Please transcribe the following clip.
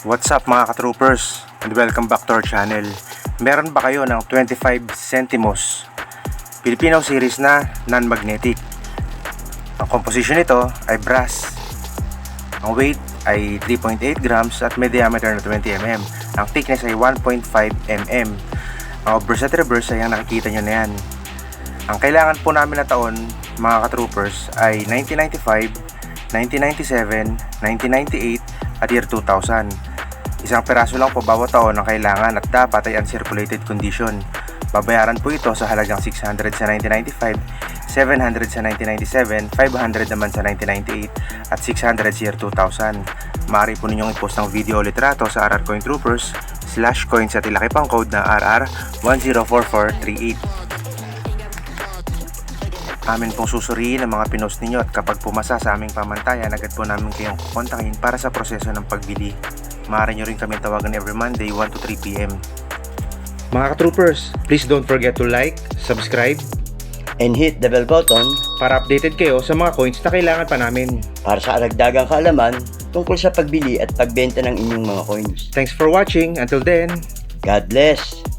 What's up mga ka-troopers and welcome back to our channel. Meron ba kayo ng 25 centimos Filipino series na non-magnetic? Ang composition nito ay brass. Ang weight ay 3.8 grams at may diameter na 20 mm. Ang thickness ay 1.5 mm. Ang obverse at reverse ay ang nakikita nyo na yan. Ang kailangan po namin na taon mga ka-troopers ay 1995, 1997, 1998 at year 2000. Isang peraso lang po bawat taon ang kailangan at dapat ay uncirculated condition. Babayaran po ito sa halagang 600 sa 1995, 700 sa 1997, 500 naman sa 1998 at 600 sa year 2000. Maaari po ninyong i-post ng video o litrato sa RR Coin Troopers slash coins at ilaki pang code na RR104438. Amin pong susuriin ang mga pinost ninyo at kapag pumasa sa aming pamantayan, agad po namin kayong kukontakin para sa proseso ng pagbili. Maaari nyo rin kami tawagan every Monday 1 to 3 p.m. Mga ka-troopers, please don't forget to like, subscribe, and hit the bell button para updated kayo sa mga coins na kailangan pa namin. para sa aragdagang kaalaman tungkol sa pagbili at pagbenta ng inyong mga coins. Thanks for watching. Until then, God bless!